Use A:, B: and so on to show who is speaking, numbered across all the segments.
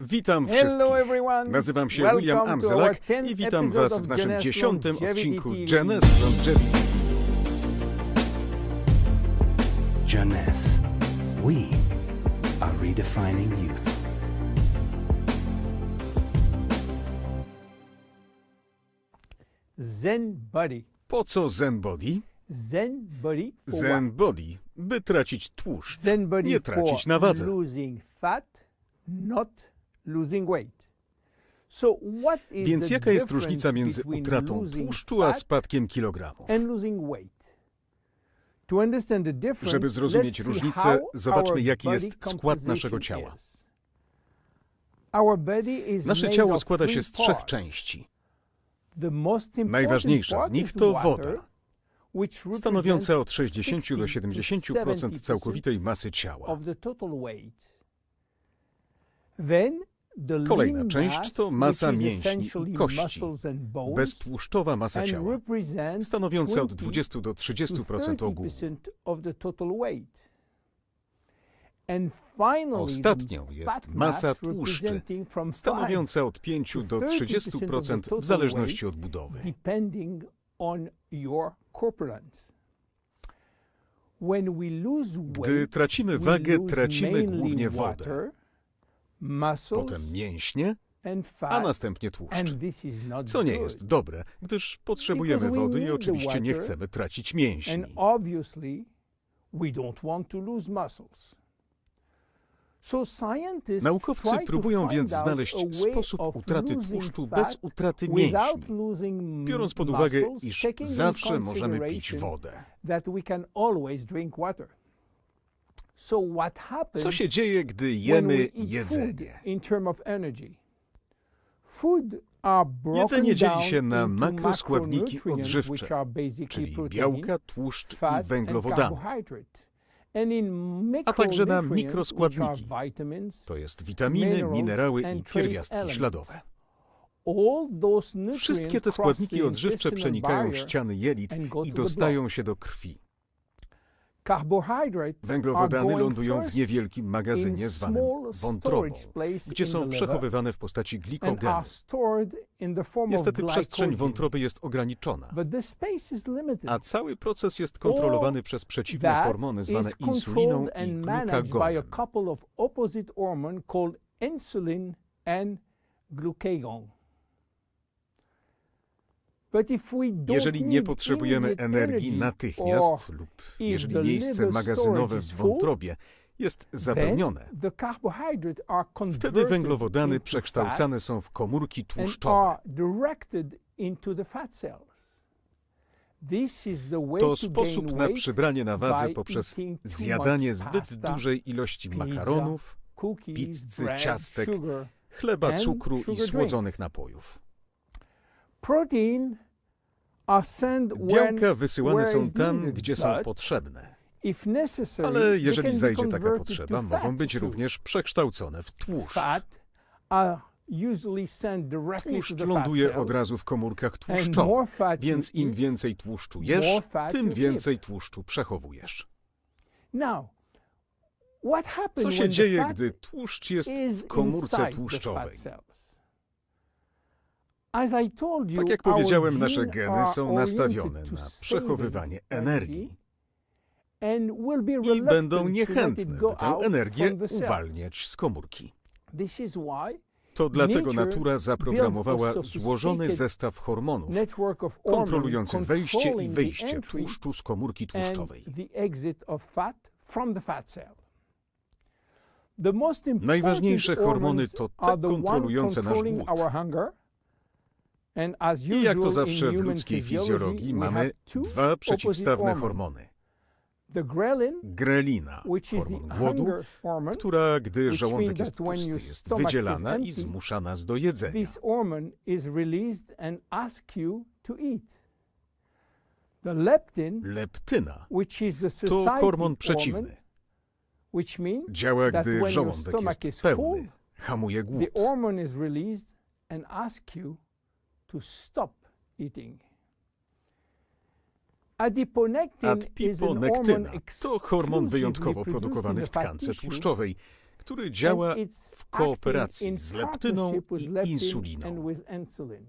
A: Witam wszystkich. Nazywam się
B: Welcome
A: William Amzelak
B: our 10th
A: i witam Was w naszym dziesiątym odcinku. Genes Longevity.
C: Jeunesse. We are redefining youth.
B: Zen Body.
A: Po co Zen Body?
B: Zen Body
A: Zen? Body, by tracić tłuszcz,
B: Zen Body
A: nie tracić na wadze.
B: losing fat, not
A: Więc jaka jest różnica między utratą tłuszczu a spadkiem kilogramów? Żeby zrozumieć różnicę, zobaczmy, jaki jest skład naszego ciała. Nasze ciało składa się z trzech części. Najważniejsza z nich to woda, stanowiąca od
B: represents
A: 60 do
B: 60
A: 70% całkowitej masy ciała. Kolejna część to masa mięśni i kości, Beztłuszczowa masa ciała, stanowiąca od
B: 20
A: 20 do
B: to
A: 30% ogółu.
B: 30% of the total weight. And finally,
A: Ostatnią jest masa tłuszczy,
B: representing from 5
A: stanowiąca od 5 do 30% w zależności od budowy. Gdy tracimy wagę, tracimy głównie wodę, potem mięśnie, a następnie tłuszcz. Co nie jest dobre, gdyż potrzebujemy wody i oczywiście nie chcemy tracić mięśni. Naukowcy próbują więc znaleźć sposób utraty tłuszczu bez utraty mięśni, biorąc pod uwagę, iż zawsze możemy pić wodę. Co się dzieje, gdy jemy jedzenie? Jedzenie dzieli się na makroskładniki odżywcze, czyli białka, tłuszcz i węglowodany. A także na mikroskładniki. To jest witaminy, minerały i pierwiastki śladowe. Wszystkie te składniki odżywcze przenikają ściany jelit i dostają się do krwi. Węglowodany lądują w niewielkim magazynie zwanym wątrobą, gdzie są przechowywane w postaci glikogenu. Niestety przestrzeń wątroby jest ograniczona, a cały proces jest kontrolowany przez przeciwne hormony zwane insuliną i glukagonem. Jeżeli nie potrzebujemy energii natychmiast lub jeżeli miejsce magazynowe w wątrobie jest zapełnione, wtedy węglowodany przekształcane są w komórki tłuszczowe. To sposób na przybranie na wadze poprzez zjadanie zbyt dużej ilości makaronów, pizzy, ciastek, chleba, cukru i słodzonych napojów.
B: Protein are sent when,
A: Białka wysyłane są tam, gdzie są potrzebne, ale jeżeli zajdzie taka potrzeba, mogą być również przekształcone w tłuszcz. Tłuszcz ląduje od razu w komórkach tłuszczowych, więc im więcej tłuszczu jesz, tym więcej tłuszczu przechowujesz. Co się dzieje, gdy tłuszcz jest w komórce tłuszczowej?
B: cells? As I told you,
A: Tak jak powiedziałem, nasze geny są nastawione na przechowywanie energii i będą niechętne, by tę energię uwalniać z komórki. To dlatego natura zaprogramowała złożony zestaw hormonów kontrolujących wejście i wyjście tłuszczu z komórki tłuszczowej. Najważniejsze hormony to te kontrolujące nasz głód. I jak to zawsze w ludzkiej fizjologii mamy dwa przeciwstawne hormony. Grelina, hormon głodu, która, gdy żołądek jest pusty, jest wydzielana i zmusza nas do jedzenia. Leptyna to hormon przeciwny. Działa, gdy żołądek jest pełny. Hamuje głód.
B: To stop eating. Adiponectin is an hormone
A: Adiponektyna to hormon wyjątkowo produkowany w tkance tłuszczowej który działa w kooperacji z leptyną i insuliną.
B: and with insulin.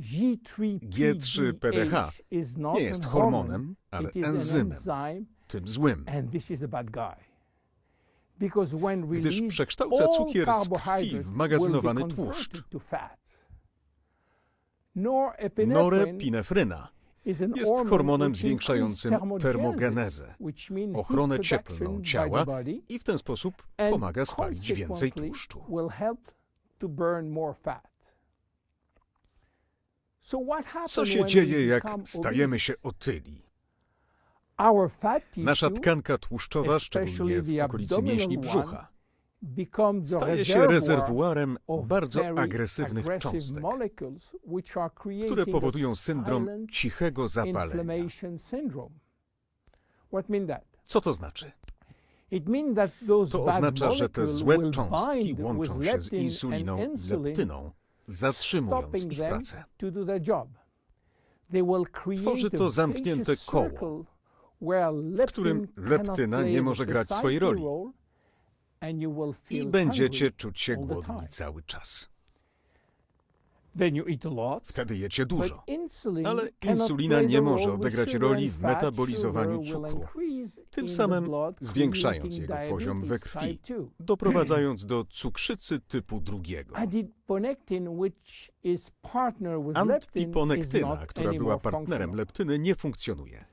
B: G3PDH
A: G3PDH
B: is not
A: Nie jest hormonem,
B: hormone,
A: ale enzymem,
B: enzyme,
A: tym złym. Gdyż przekształca cukier z krwi w magazynowany tłuszcz.
B: converted to fat. Norepinephrine
A: Norepinefryna jest
B: hormone
A: hormonem zwiększającym termogenezę, ochronę cieplną ciała i w ten sposób pomaga spalić więcej tłuszczu. Co się dzieje, jak stajemy się otyli? Nasza tkanka tłuszczowa, szczególnie w okolicy mięśni brzucha, staje się rezerwuarem bardzo agresywnych cząstek, które powodują syndrom cichego zapalenia. Co to znaczy? To oznacza, że te złe cząstki łączą się z insuliną i leptyną, zatrzymując ich pracę. Tworzy to zamknięte koło, w którym leptyna nie może grać swojej roli.
B: role, and you will
A: I będziecie czuć się głodni cały czas. Wtedy jecie dużo. Ale insulina nie może odegrać roli w metabolizowaniu cukru, tym samym zwiększając jego poziom we krwi,
B: type 2.
A: doprowadzając do cukrzycy typu drugiego.
B: Not
A: która była partnerem leptyny, nie funkcjonuje.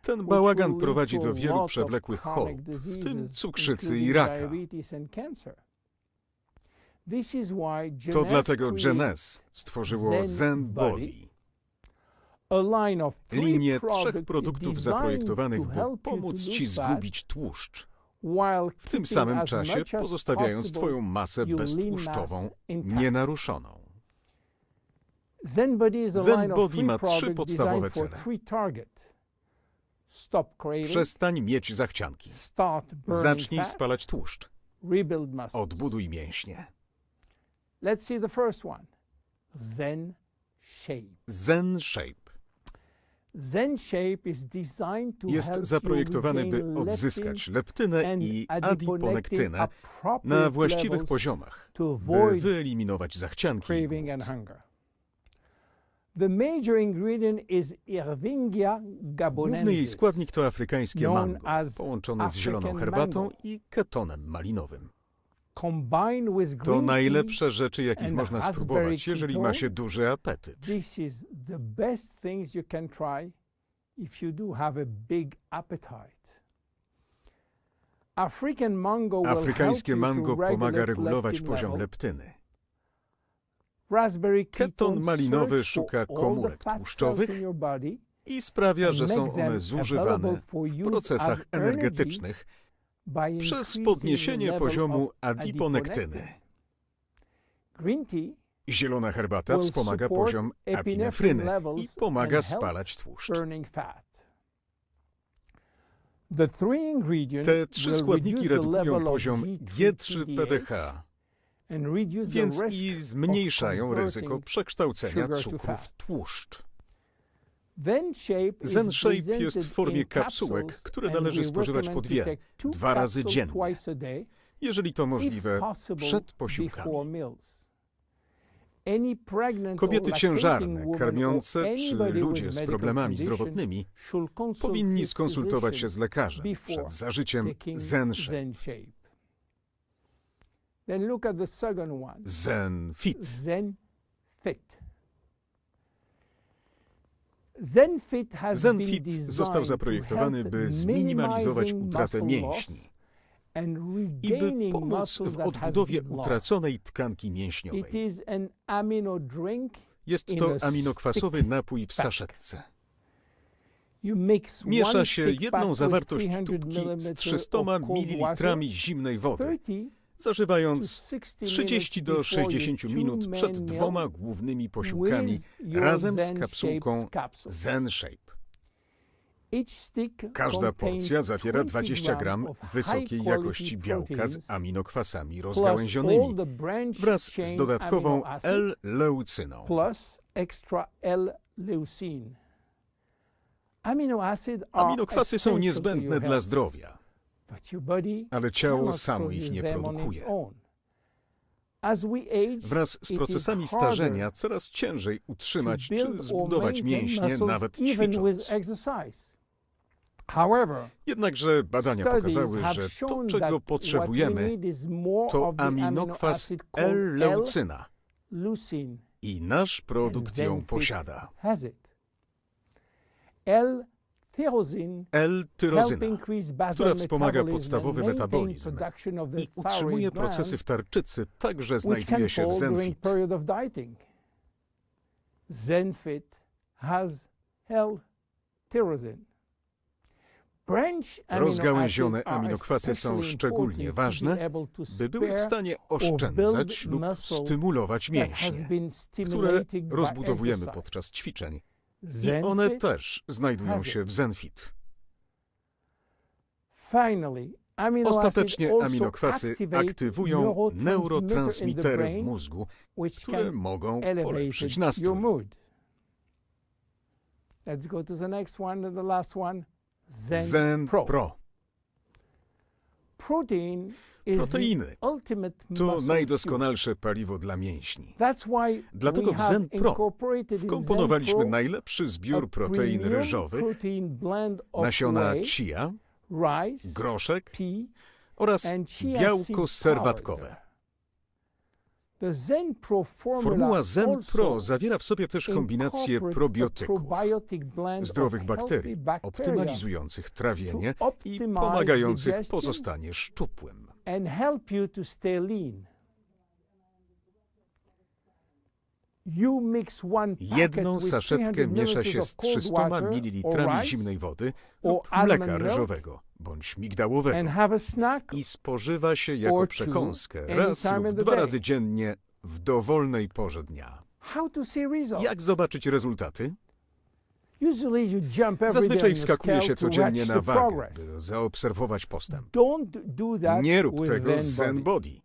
A: Ten bałagan prowadzi do wielu przewlekłych chorób, w tym cukrzycy i raka. To dlatego Genes stworzyło
B: Zen Body,
A: linię trzech produktów zaprojektowanych,
B: to
A: by pomóc Ci zgubić tłuszcz, w tym samym
B: as
A: czasie pozostawiając Twoją masę beztłuszczową nienaruszoną.
B: Zen Body
A: ma trzy podstawowe cele. Przestań mieć zachcianki. Zacznij spalać tłuszcz. Odbuduj mięśnie.
B: Let's see the first one. Zen shape.
A: Zen Shape
B: Zen shape is designed to
A: jest zaprojektowany, by odzyskać leptynę i adiponektynę na właściwych poziomach, by wyeliminować zachcianki i głód. Główny jej składnik to afrykańskie mango, połączone z zieloną herbatą i ketonem malinowym. To najlepsze rzeczy, jakich można spróbować, jeżeli ma się duży apetyt. Afrykańskie mango pomaga regulować poziom leptyny. Keton malinowy szuka komórek tłuszczowych i sprawia, że są one zużywane w procesach energetycznych przez podniesienie poziomu adiponektyny. Zielona herbata wspomaga poziom epinefryny i pomaga spalać tłuszcz. Te trzy składniki redukują poziom
B: G3PDH
A: G3PDH,
B: and reduce the
A: więc i zmniejszają ryzyko przekształcenia cukru w tłuszcz.
B: Zen Shape
A: jest w formie kapsułek, które należy spożywać po dwie, dwa razy dziennie, jeżeli to możliwe, przed posiłkami. Kobiety ciężarne, karmiące czy ludzie z problemami zdrowotnymi powinni skonsultować się z lekarzem przed zażyciem Zen Shape.
B: Then look at the second one.
A: Zen Fit.
B: Zen Fit.
A: Został
B: to
A: zaprojektowany, by zminimalizować utratę mięśni i by pomóc w odbudowie utraconej tkanki mięśniowej. Jest to aminokwasowy napój w saszetce. Miesza się jedną zawartość
B: with 300
A: tubki z
B: ml
A: 300
B: of cold
A: ml zimnej wody,
B: 30 to
A: zażywając
B: 60
A: 30 do
B: minutes before
A: 60
B: your
A: minut przed dwoma głównymi posiłkami razem z kapsułką
B: Shapes capsule.
A: Zen Shape.
B: Each stick
A: Każda porcja zawiera
B: 20
A: 20 gram wysokiej jakości białka z aminokwasami rozgałęzionymi wraz z dodatkową L-leucyną. Aminokwasy są niezbędne dla zdrowia. Ale ciało samo ich nie produkuje. Wraz z procesami starzenia coraz ciężej utrzymać czy zbudować mięśnie, nawet ćwicząc. Jednakże badania pokazały, że to, czego potrzebujemy, to aminokwas L-leucyna i nasz produkt ją posiada. L-tyrozyna, która wspomaga podstawowy metabolizm i utrzymuje procesy w tarczycy, także znajduje się w Zenfit.
B: Zenfit has L-tyrosine.
A: Rozgałęzione aminokwasy są szczególnie ważne, by były w stanie oszczędzać lub stymulować mięśnie, które rozbudowujemy podczas ćwiczeń. I one też znajdują się w Zenfit. Ostatecznie aminokwasy aktywują neurotransmitery w mózgu, które mogą polepszyć nastrój.
B: Let's go to the next one and the last one. Zen,
A: Zen
B: Pro.
A: Pro
B: Protein
A: Proteiny
B: ultimate
A: to najdoskonalsze paliwo dla mięśni. Dlatego w Zen Pro Wkomponowaliśmy najlepszy zbiór protein ryżowych, nasiona chia, groszek oraz białko serwatkowe. Formuła Zen Pro zawiera w sobie też kombinację probiotyków, zdrowych bakterii, optymalizujących trawienie i pomagających pozostanie szczupłym.
B: And help you to stay lean. You mix one packet
A: Jedną saszetkę
B: 300
A: miesza się z
B: of cold
A: 300
B: water or
A: ml zimnej wody lub mleka ryżowego bądź
B: and
A: migdałowego
B: have a snack
A: i spożywa się jako przekąskę raz lub dwa razy dziennie w dowolnej porze dnia.
B: how to see results.
A: Jak zobaczyć rezultaty? Zazwyczaj wskakuje się codziennie na wagę, by zaobserwować postęp. Nie rób tego z
B: Zen Body.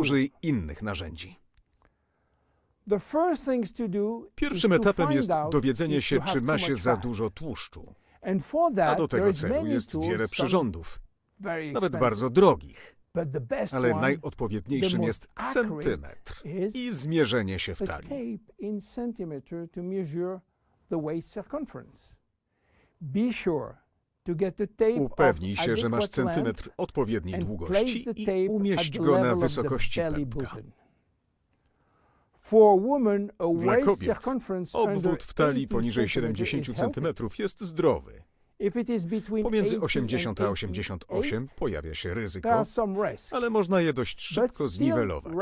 A: Użyj innych narzędzi. Pierwszym etapem jest dowiedzenie się, czy ma się za dużo tłuszczu. A do tego celu jest wiele przyrządów, nawet bardzo drogich, ale najodpowiedniejszym jest centymetr i zmierzenie się w talii.
B: The waist circumference. Be sure to get the tape
A: Upewnij się, że masz centymetr odpowiedniej długości i umieść go na wysokości pępka. Dla kobiet obwód w talii
B: 80
A: poniżej
B: centimeter
A: 70
B: is healthy.
A: cm jest zdrowy. Pomiędzy
B: 80
A: 80 a
B: and
A: 88
B: 88,
A: pojawia się ryzyko, ale można je dość szybko zniwelować.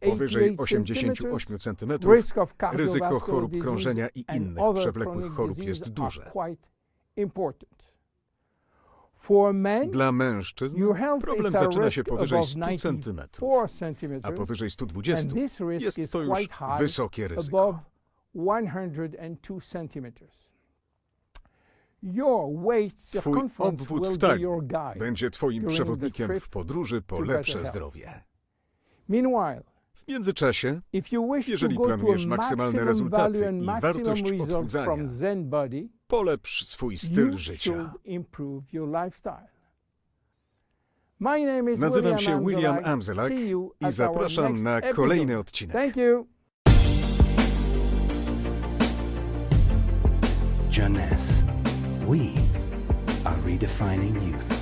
A: Powyżej
B: 88
A: 88 cm ryzyko chorób krążenia i innych przewlekłych chorób jest duże. Dla mężczyzn problem zaczyna się powyżej
B: above
A: 100 cm,
B: 94
A: a powyżej 120
B: and this risk
A: jest to już wysokie ryzyko.
B: above 102 centimeters. Your waist
A: Twój obwód w talii będzie twoim przewodnikiem w podróży po lepsze zdrowie.
B: Meanwhile,
A: W międzyczasie,
B: if you wish to
A: Jeżeli planujesz maksymalne
B: maximum
A: rezultaty
B: value and
A: i
B: maximum
A: wartość
B: results
A: odchudzania,
B: from Zen Body,
A: polepsz swój styl życia.
B: should improve your lifestyle. My name is
A: Nazywam
B: William
A: się William
B: Amzelak.
A: Amzelak
B: See you
A: i
B: at our
A: zapraszam
B: next
A: na
B: episode.
A: kolejny odcinek.
B: Thank you.
C: Jeunesse. We are redefining youth.